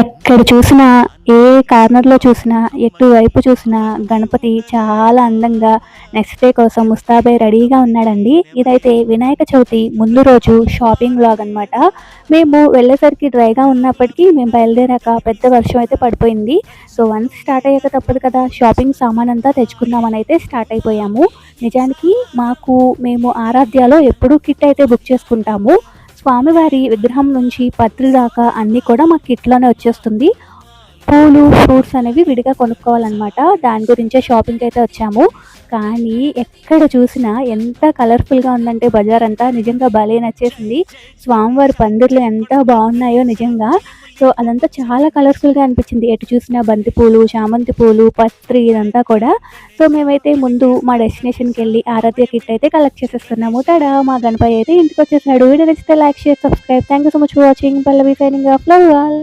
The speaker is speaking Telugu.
ఎక్కడ చూసినా ఏ కార్నర్లో చూసినా ఎటువైపు చూసినా గణపతి చాలా అందంగా నెక్స్ట్ డే కోసం ముస్తాబై రెడీగా ఉన్నాడండి. ఇదైతే వినాయక చవితి ముందు రోజు షాపింగ్ లాగ్ అనమాట మేము వెళ్ళేసరికి డ్రైగా ఉన్నప్పటికీ మేము బయలుదేరాక పెద్ద వర్షం అయితే పడిపోయింది. సో వన్స్ స్టార్ట్ అయ్యాక తప్పదు కదా షాపింగ్ సామాన్ అంతా తెచ్చుకుందామని అయితే స్టార్ట్ అయిపోయాము. నిజానికి మాకు మేము ఆరాధ్యాలో ఎప్పుడూ కిట్ అయితే బుక్ చేసుకుంటాము. స్వామివారి విగ్రహం నుంచి పత్రి దాకా అన్నీ కూడా మాకు కిట్లోనే వచ్చేస్తుంది. పూలు ఫ్రూట్స్ అనేవి విడిగా కొనుక్కోవాలన్నమాట. దాని గురించే షాపింగ్కి అయితే వచ్చాము. కానీ ఎక్కడ చూసినా ఎంత కలర్ఫుల్గా ఉందంటే బజార్ అంతా నిజంగా భలే నచ్చేసింది. స్వామివారి పందిర్లు ఎంత బాగున్నాయో నిజంగా. సో అదంతా చాలా కలర్ఫుల్గా అనిపించింది. ఎటు చూసినా బంతిపూలు చామంతి పూలు పత్రి ఇదంతా కూడా. సో మేమైతే ముందు మా డెస్టినేషన్కి వెళ్ళి ఆరాధ్య కిట్ అయితే కలెక్ట్ చేసేస్తున్నాము తడా మా గణపతి అయితే ఇంటికి వచ్చేసినాడు. వీడియో నచ్చితే like share subscribe thank you so much for watching Pallavi signing off love all